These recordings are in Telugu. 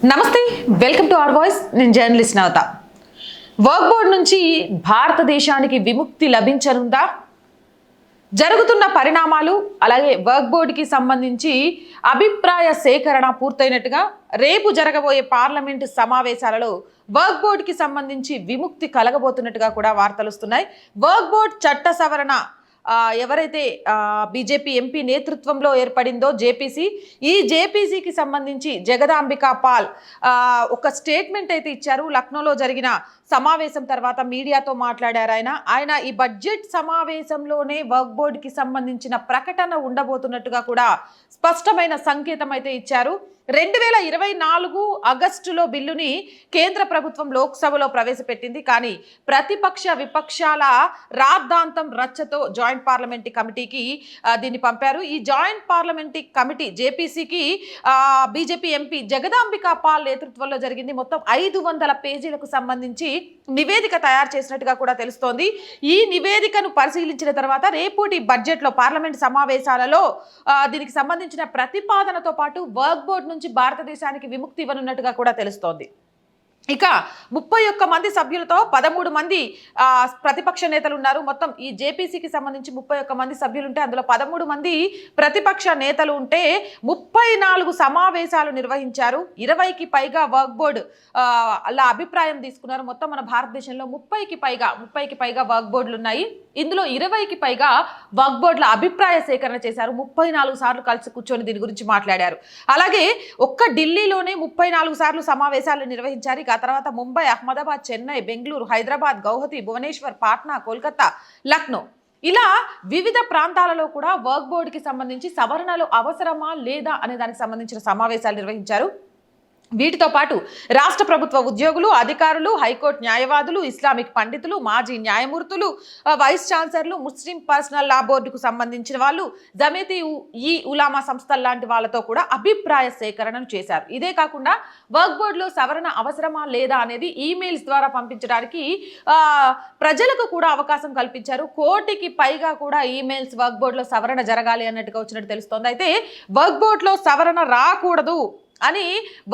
Namaste welcome to our voice. నేను జర్నలిస్ట్ నవత. వర్క్ బోర్డ్ నుంచి భారతదేశానికి విముక్తి లభించనుందా? జరుగుతున్న పరిణామాలు అలాగే వర్క్ బోర్డుకి సంబంధించి అభిప్రాయ సేకరణ పూర్తయినట్టుగా రేపు జరగబోయే పార్లమెంటు సమావేశాలలో వర్క్ బోర్డుకి సంబంధించి విముక్తి కలగబోతున్నట్టుగా కూడా వార్తలు వస్తున్నాయి. వర్క్ బోర్డ్ చట్ట సవరణ ఎవరైతే బీజేపీ ఎంపీ నేతృత్వంలో ఏర్పడిందో జేపీసీ ఈ జేపీసీకి సంబంధించి జగదాంబికా పాల్ ఒక స్టేట్మెంట్ అయితే ఇచ్చారు. లక్నోలో జరిగిన సమావేశం తర్వాత మీడియాతో మాట్లాడారు ఆయన. ఆయన ఈ బడ్జెట్ సమావేశంలోనే వర్క్ బోర్డుకి సంబంధించిన ప్రకటన ఉండబోతున్నట్టుగా కూడా స్పష్టమైన సంకేతం అయితే ఇచ్చారు. రెండు వేల ఇరవై నాలుగు ఆగస్టులో బిల్లుని కేంద్ర ప్రభుత్వం లోక్సభలో ప్రవేశపెట్టింది. కానీ ప్రతిపక్ష విపక్షాల రాద్ధాంతం రచ్చతో జాయింట్ పార్లమెంటరీ కమిటీకి దీన్ని పంపారు. ఈ జాయింట్ పార్లమెంటరీ కమిటీ జేపీసీకి బీజేపీ ఎంపీ జగదాంబికా పాల్ నేతృత్వంలో జరిగింది. మొత్తం ఐదు వందల పేజీలకు సంబంధించి నివేదిక తయారు చేసినట్టుగా కూడా తెలుస్తోంది. ఈ నివేదికను పరిశీలించిన తర్వాత రేపటి బడ్జెట్లో పార్లమెంట్ సమావేశాలలో దీనికి సంబంధించిన ప్రతిపాదనతో పాటు వర్క్ బోర్డ్ నుంచి భారతదేశానికి విముక్తి ఇవ్వనున్నట్టుగా కూడా తెలుస్తోంది. ఇక ముప్పై ఒక్క మంది సభ్యులతో పదమూడు మంది ప్రతిపక్ష నేతలు ఉన్నారు. మొత్తం ఈ జేపీసీకి సంబంధించి ముప్పై ఒక్క మంది సభ్యులు ఉంటే అందులో పదమూడు మంది ప్రతిపక్ష నేతలు ఉంటే ముప్పై నాలుగు సమావేశాలు నిర్వహించారు. ఇరవైకి పైగా వర్క్ బోర్డు అలా అభిప్రాయం తీసుకున్నారు. మొత్తం మన భారతదేశంలో ముప్పైకి పైగా ముప్పైకి పైగా వర్క్ బోర్డులు ఉన్నాయి ఇందులో ఇరవైకి పైగా వర్క్ బోర్డుల అభిప్రాయ సేకరణ చేశారు. ముప్పై నాలుగు సార్లు కలిసి కూర్చొని దీని గురించి మాట్లాడారు. అలాగే ఒక్క ఢిల్లీలోనే ముప్పై నాలుగు సార్లు సమావేశాలు నిర్వహించారు. తర్వాత ముంబై అహ్మదాబాద్ చెన్నై బెంగళూరు హైదరాబాద్ గౌహతి భువనేశ్వర్ పాట్నా కోల్కతా లక్నో. ఇలా వివిధ ప్రాంతాలలో కూడా వర్క్ బోర్డుకి సంబంధించి సవరణలు అవసరమా లేదా అనే దానికి సంబంధించిన సమావేశాలు నిర్వహించారు. వీటితో పాటు రాష్ట్ర ప్రభుత్వ ఉద్యోగులు అధికారులు హైకోర్టు న్యాయవాదులు ఇస్లామిక్ పండితులు మాజీ న్యాయమూర్తులు వైస్ ఛాన్సలర్లు ముస్లిం పర్సనల్ లా బోర్డుకు సంబంధించిన వాళ్ళు జమేతి ఉ- ఈ ఉలామా సంస్థల లాంటి వాళ్ళతో కూడా అభిప్రాయ సేకరణను చేశారు. ఇదే కాకుండా వర్క్ బోర్డులో సవరణ అవసరమా లేదా అనేది ఈమెయిల్స్ ద్వారా పంపించడానికి ప్రజలకు కూడా అవకాశం కల్పించారు. కోటికి పైగా కూడా ఈమెయిల్స్ వర్క్ బోర్డులో సవరణ జరగాలి అన్నట్టుగా వచ్చినట్టు తెలుస్తోంది. అయితే వర్క్ బోర్డులో సవరణ రాకూడదు. అని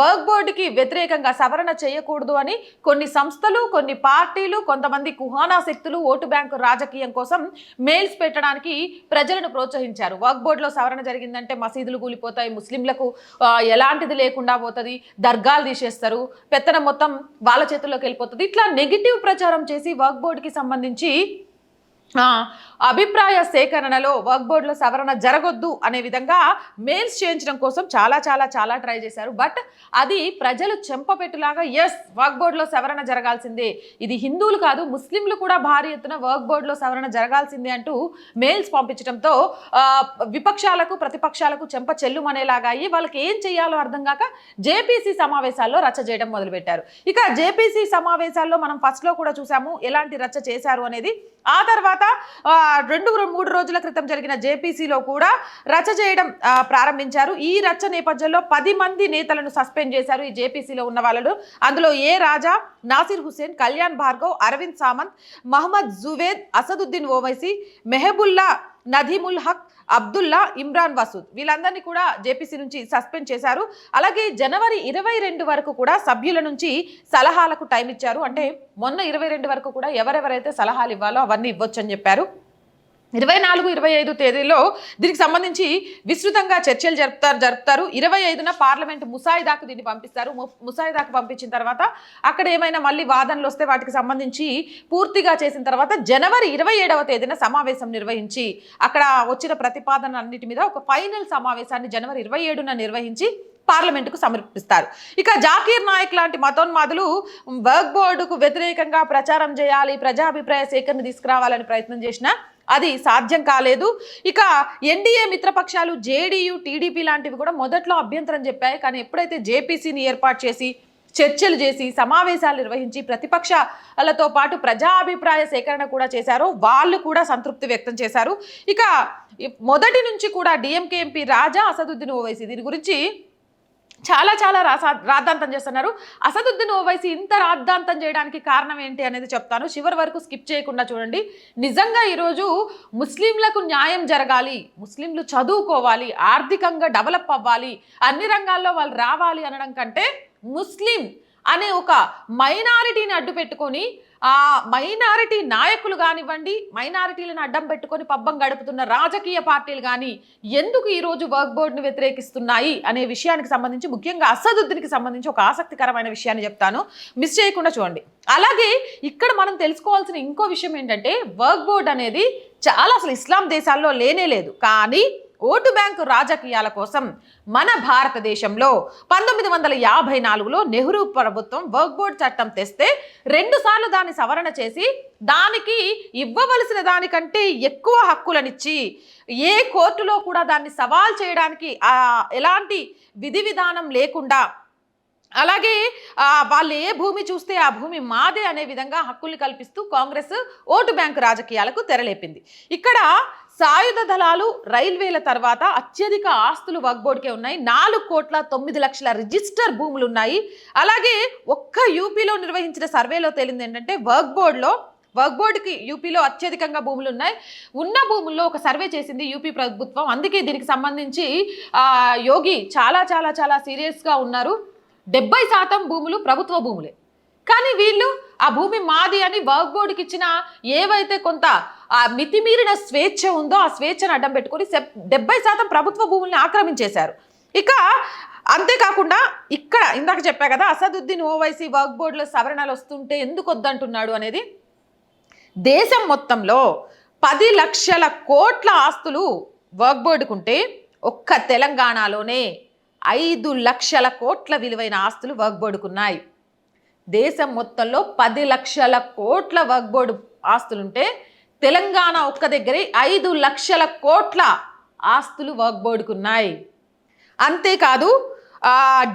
వర్క్ బోర్డుకి వ్యతిరేకంగా సవరణ చేయకూడదు అని కొన్ని సంస్థలు కొన్ని పార్టీలు కొంతమంది కుహానా శక్తులు ఓటు బ్యాంకు రాజకీయం కోసం మెయిల్స్ పెట్టడానికి ప్రజలను ప్రోత్సహించారు. వర్క్ బోర్డులో సవరణ జరిగిందంటే మసీదులు కూలిపోతాయి ముస్లింలకు ఎలాంటిది లేకుండా పోతుంది దర్గాలు తీసేస్తారు పెత్తనం మొత్తం వాళ్ళ చేతుల్లోకి వెళ్ళిపోతుంది. ఇట్లా నెగిటివ్ ప్రచారం చేసి వర్క్ బోర్డుకి సంబంధించి అభిప్రాయ సేకరణలో వర్క్ బోర్డులో సవరణ జరగొద్దు అనే విధంగా మెయిల్స్ చేయించడం కోసం చాలా చాలా చాలా ట్రై చేశారు. బట్ అది ప్రజలు చెంపపెట్టులాగా ఎస్ వర్క్ బోర్డులో సవరణ జరగాల్సిందే. ఇది హిందువులు కాదు ముస్లింలు కూడా భారీ ఎత్తున వర్క్ బోర్డులో సవరణ జరగాల్సిందే అంటూ మెయిల్స్ పంపించడంతో విపక్షాలకు ప్రతిపక్షాలకు చెంప చెల్లుమనేలాగా అయ్యి వాళ్ళకి ఏం చేయాలో అర్థం కాక జేపీసీ సమావేశాల్లో రచ్చ చేయడం మొదలుపెట్టారు. ఇక జేపీసీ సమావేశాల్లో మనం ఫస్ట్లో కూడా చూసాము ఎలాంటి రచ్చ చేశారు అనేది. ఆ తర్వాత రెండు మూడు రోజుల క్రితం జరిగిన జేపీసీలో కూడా రచ్చ చేయడం ప్రారంభించారు. ఈ రచ్చ నేపథ్యంలో పది మంది నేతలను సస్పెండ్ చేశారు ఈ జేపీసీలో ఉన్న వాళ్ళను. అందులో ఏ రాజా నాసిర్ హుసేన్ కళ్యాణ్ భార్గవ్ అరవింద్ సామంత్ మహమ్మద్ జువేద్ అసదుద్దీన్ ఓవైసీ మెహబుల్లా నదీముల్ హక్ అబ్దుల్లా ఇమ్రాన్ వసూద్. వీళ్ళందరినీ కూడా జేపీసీ నుంచి సస్పెండ్ చేశారు. అలాగే జనవరి ఇరవై రెండు వరకు కూడా సభ్యుల నుంచి సలహాలకు టైం ఇచ్చారు. అంటే మొన్న ఇరవై రెండు వరకు కూడా ఎవరెవరైతే సలహాలు ఇవ్వాలో అవన్నీ ఇవ్వచ్చు అని చెప్పారు. ఇరవై నాలుగు ఇరవై ఐదు తేదీలో దీనికి సంబంధించి విస్తృతంగా చర్చలు జరుపుతారు జరుపుతారు. ఇరవై ఐదున పార్లమెంట్ ముసాయిదాకు దీన్ని పంపిస్తారు. ము- ముసాయిదాకు పంపించిన తర్వాత అక్కడ ఏమైనా మళ్ళీ వాదనలు వస్తే వాటికి సంబంధించి పూర్తిగా చేసిన తర్వాత జనవరి ఇరవై ఏడవ తేదీన సమావేశం నిర్వహించి అక్కడ వచ్చిన ప్రతిపాదన అన్నిటి మీద ఒక ఫైనల్ సమావేశాన్ని జనవరి ఇరవై ఏడున నిర్వహించి పార్లమెంటుకు సమర్పిస్తారు. ఇక జాకీర్ నాయక్ లాంటి మతోన్మాదులు వర్క్ బోర్డుకు వ్యతిరేకంగా ప్రచారం చేయాలి ప్రజాభిప్రాయ సేకరణ తీసుకురావాలని ప్రయత్నం చేసినా అది సాధ్యం కాలేదు. ఇక ఎన్డీఏ మిత్రపక్షాలు జేడీయూ టీడీపీ లాంటివి కూడా మొదట్లో అభ్యంతరం చెప్పాయి. కానీ ఎప్పుడైతే జేపీసీని ఏర్పాటు చేసి చర్చలు చేసి సమావేశాలు నిర్వహించి ప్రతిపక్షాలతో పాటు ప్రజాభిప్రాయ సేకరణ కూడా చేశారో వాళ్ళు కూడా సంతృప్తి వ్యక్తం చేశారు. ఇక మొదటి నుంచి కూడా డిఎంకే ఎంపీ రాజా అసదుద్దీన్ ఓవైసీ. దీని గురించి చాలా చాలా రాసా రాద్ధాంతం చేస్తున్నారు. అసదుద్దీన్ ఓవైసీ ఇంత రాద్ధాంతం చేయడానికి కారణం ఏంటి అనేది చెప్తాను. చివరి వరకు స్కిప్ చేయకుండా చూడండి. నిజంగా ఈరోజు ముస్లింలకు న్యాయం జరగాలి ముస్లింలు చదువుకోవాలి ఆర్థికంగా డెవలప్ అవ్వాలి అన్ని రంగాల్లో వాళ్ళు రావాలి అనడం కంటే ముస్లిం అనే ఒక మైనారిటీని అడ్డు పెట్టుకొని ఆ మైనారిటీ నాయకులు కానివ్వండి మైనారిటీలను అడ్డం పెట్టుకొని పబ్బం గడుపుతున్న రాజకీయ పార్టీలు కానీ ఎందుకు ఈరోజు వర్క్ బోర్డును వ్యతిరేకిస్తున్నాయి అనే విషయానికి సంబంధించి ముఖ్యంగా అసదుద్దీన్కి సంబంధించి ఒక ఆసక్తికరమైన విషయాన్ని చెప్తాను. మిస్ చేయకుండా చూడండి. అలాగే ఇక్కడ మనం తెలుసుకోవాల్సిన ఇంకో విషయం ఏంటంటే వర్క్ బోర్డ్ అనేది చాలా అసలు ఇస్లాం దేశాల్లో లేనే లేదు. కానీ ఓటు బ్యాంకు రాజకీయాల కోసం మన భారతదేశంలో పంతొమ్మిది వందల యాభై నాలుగులో నెహ్రూ ప్రభుత్వం వర్క్ బోర్డ్ చట్టం తెస్తే రెండుసార్లు దాన్ని సవరణ చేసి దానికి ఇవ్వవలసిన దానికంటే ఎక్కువ హక్కులనిచ్చి ఏ కోర్టులో కూడా దాన్ని సవాల్ చేయడానికి ఎలాంటి విధి విధానం లేకుండా అలాగే వాళ్ళు ఏ భూమి చూస్తే ఆ భూమి మాదే అనే విధంగా హక్కుల్ని కల్పిస్తూ కాంగ్రెస్ ఓటు బ్యాంకు రాజకీయాలకు తెరలేపింది. ఇక్కడ సాయుధ దళాలు రైల్వేల తర్వాత అత్యధిక ఆస్తులు వగ్బోర్డుకే ఉన్నాయి. నాలుగు కోట్ల తొమ్మిది లక్షల రిజిస్టర్ భూములు ఉన్నాయి. అలాగే ఒక్క యూపీలో నిర్వహించిన సర్వేలో తేలింది ఏంటంటే వర్క్ బోర్డులో వర్క్ బోర్డుకి యూపీలో అత్యధికంగా భూములు ఉన్నాయి. ఉన్న భూముల్లో ఒక సర్వే చేసింది యూపీ ప్రభుత్వం. అందుకే దీనికి సంబంధించి యోగి చాలా చాలా చాలా సీరియస్గా ఉన్నారు. డెబ్బై శాతం భూములు ప్రభుత్వ భూములే. కానీ వీళ్ళు ఆ భూమి మాది అని వర్క్ బోర్డుకి ఇచ్చిన ఏవైతే కొంత ఆ మితిమీరిన స్వేచ్ఛ ఉందో ఆ స్వేచ్ఛను అడ్డం పెట్టుకొని సెప్- డెబ్బై శాతం ప్రభుత్వ భూముల్ని ఆక్రమించేశారు. ఇక అంతేకాకుండా ఇక్కడ ఇందాక చెప్పా కదా అసదుద్దీన్ ఓవైసీ వర్క్ బోర్డులో సవరణలు వస్తుంటే ఎందుకు వద్దంటున్నాడు అనేది దేశం మొత్తంలో పది లక్షల కోట్ల ఆస్తులు వర్క్ బోర్డుకుంటే ఒక్క తెలంగాణలోనే ఐదు లక్షల కోట్ల విలువైన ఆస్తులు వర్క్ దేశం మొత్తంలో పది లక్షల కోట్ల వర్క్ ఆస్తులుంటే తెలంగాణ ఒక్క దగ్గరే ఐదు లక్షల కోట్ల ఆస్తులు వర్క్ అంతేకాదు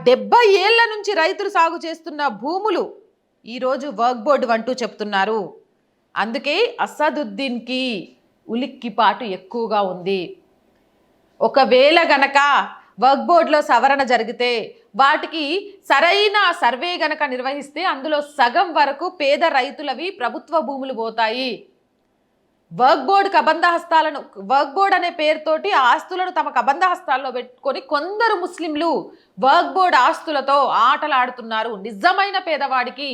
డెబ్బై ఏళ్ళ నుంచి రైతులు సాగు చేస్తున్న భూములు ఈరోజు వర్క్ బోర్డు అంటూ చెప్తున్నారు. అందుకే అసదుద్దీన్కి ఉలిక్కిపాటు ఎక్కువగా ఉంది. ఒకవేళ గనక వర్క్ బోర్డులో సవరణ జరిగితే వాటికి సరైన సర్వే గనక నిర్వహిస్తే అందులో సగం వరకు పేద రైతులవి ప్రభుత్వ భూములు పోతాయి. వర్క్ బోర్డు కబంధ హస్తాలను వర్క్ బోర్డ్ అనే పేరుతోటి ఆస్తులను తమ కబంధ హస్తాల్లో పెట్టుకొని కొందరు ముస్లింలు వర్క్ బోర్డ్ ఆస్తులతో ఆటలాడుతున్నారు. నిజమైన పేదవాడికి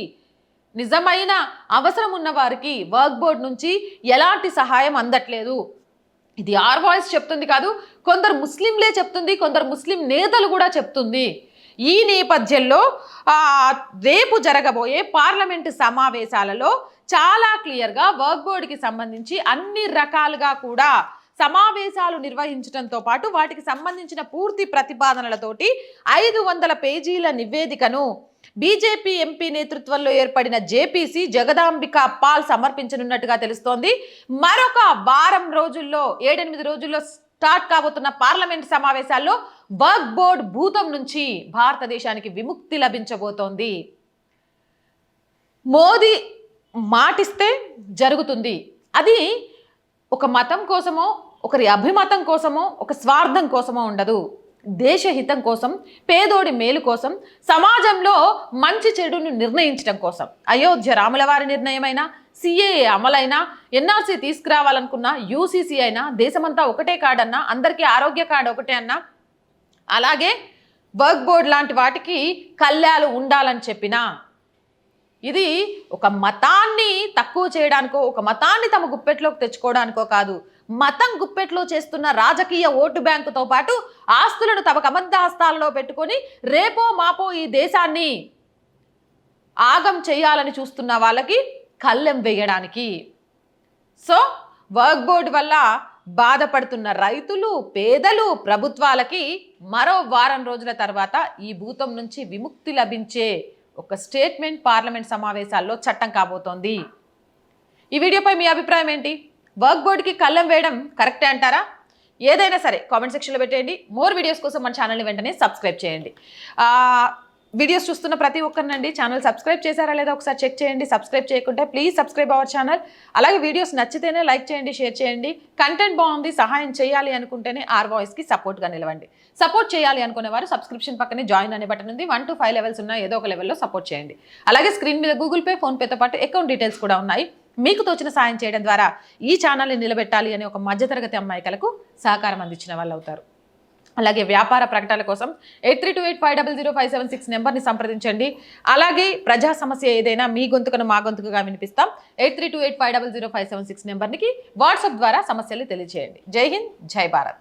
నిజమైన అవసరం ఉన్నవారికి వర్క్ బోర్డ్ నుంచి ఎలాంటి సహాయం అందట్లేదు. ఇది ఆర్ వాయిస్ చెప్తుంది కాదు కొందరు ముస్లింలే చెప్తుంది కొందరు ముస్లిం నేతలు కూడా చెప్తుంది. ఈ నేపథ్యంలో రేపు జరగబోయే పార్లమెంటు సమావేశాలలో చాలా క్లియర్గా వర్క్ బోర్డుకి సంబంధించి అన్ని రకాలుగా కూడా సమావేశాలు నిర్వహించడంతో పాటు వాటికి సంబంధించిన పూర్తి ప్రతిపాదనలతోటి ఐదు వందల పేజీల నివేదికను బీజేపీ ఎంపీ నేతృత్వంలో ఏర్పడిన జేపీసీ జగదాంబిక పాల్ సమర్పించనున్నట్టుగా తెలుస్తోంది. మరొక వారం రోజుల్లో ఏడెనిమిది రోజుల్లో స్టార్ట్ కాబోతున్న పార్లమెంట్ సమావేశాల్లో వర్క్ బోర్డ్ భూతం నుంచి భారతదేశానికి విముక్తి లభించబోతోంది. మోదీ మాటిస్తే జరుగుతుంది. అది ఒక మతం కోసమో ఒకరి అభిమతం కోసమో ఒక స్వార్థం కోసమో ఉండదు. దేశహితం కోసం పేదోడి మేలు కోసం సమాజంలో మంచి చెడును నిర్ణయించడం కోసం. అయోధ్య రాముల వారి నిర్ణయమైనా సిఏఏ అమలైనా ఎన్ఆర్సీ తీసుకురావాలనుకున్న యూసీసీ అయినా దేశమంతా ఒకటే కార్డు అన్నా అందరికీ ఆరోగ్య కార్డు ఒకటే అన్నా అలాగే వర్క్ బోర్డ్ లాంటి వాటికి కళ్యాలు ఉండాలని చెప్పినా ఇది ఒక మతాన్ని తక్కువ చేయడానికో ఒక మతాన్ని తమ గుప్పెట్లోకి తెచ్చుకోవడానికో కాదు. మతం గుప్పెట్లో చేస్తున్న రాజకీయ ఓటు బ్యాంకుతో పాటు ఆస్తులను తమ కబంధ పెట్టుకొని రేపో మాపో ఈ దేశాన్ని ఆగం చేయాలని చూస్తున్న వాళ్ళకి కళ్ళెం వేయడానికి. సో వర్క్ బోర్డు వల్ల బాధపడుతున్న రైతులు పేదలు ప్రభుత్వాలకి మరో వారం రోజుల తర్వాత ఈ భూతం నుంచి విముక్తి లభించే ఒక స్టేట్మెంట్ పార్లమెంట్ సమావేశాల్లో చట్టం కాబోతోంది. ఈ వీడియోపై మీ అభిప్రాయం ఏంటి? వర్క్ బోర్డ్కి కళ్ళం వేయడం కరెక్టే అంటారా? ఏదైనా సరే కామెంట్ సెక్షన్లో పెట్టేయండి. మోర్ వీడియోస్ కోసం మన ఛానల్ని వెంటనే సబ్స్క్రైబ్ చేయండి. వీడియోస్ చూస్తున్న ప్రతి ఒక్కరినండి. ఛానల్ సబ్స్క్రైబ్ చేశారా లేదా ఒకసారి చెక్ చేయండి. సబ్స్క్రైబ్ చేయకుంటే ప్లీజ్ సబ్స్క్రైబ్ అవర్ ఛానల్. అలాగే వీడియోస్ నచ్చితేనే లైక్ చేయండి షేర్ చేయండి. కంటెంట్ బాగుంది సహాయం చేయాలి అనుకుంటేనే ఆర్ వాయిస్కి సపోర్ట్గా నిలవండి. సపోర్ట్ చేయాలి అనుకునే వారు సబ్స్క్రిప్షన్ పక్కనే జాయిన్ అనే బటన్ ఉంది. వన్ టు ఫైవ్ లెవెల్స్ ఉన్నాయి ఏదో ఒక లెవెల్లో సపోర్ట్ చేయండి. అలాగే స్క్రీన్ మీద గూగుల్ పే ఫోన్పేతో పాటు అకౌంట్ డీటెయిల్స్ కూడా ఉన్నాయి. మీకు తోచిన సాయం చేయడం ద్వారా ఈ ఛానల్ని నిలబెట్టాలి అనే ఒక మధ్యతరగతి అమ్మాయికలకు సహకారం అందించిన వాళ్ళు అవుతారు. అలాగే వ్యాపార ప్రకటనల కోసం eight three two eight five double zero five seven six నెంబర్ని సంప్రదించండి. అలాగే ప్రజా సమస్య ఏదైనా మీ గొంతుకను మా గొంతుకుగా వినిపిస్తాం. Eight three two eight five double zero five seven six నెంబర్కి వాట్సాప్ ద్వారా సమస్యలు తెలియజేయండి. జై హింద్ జై భారత్.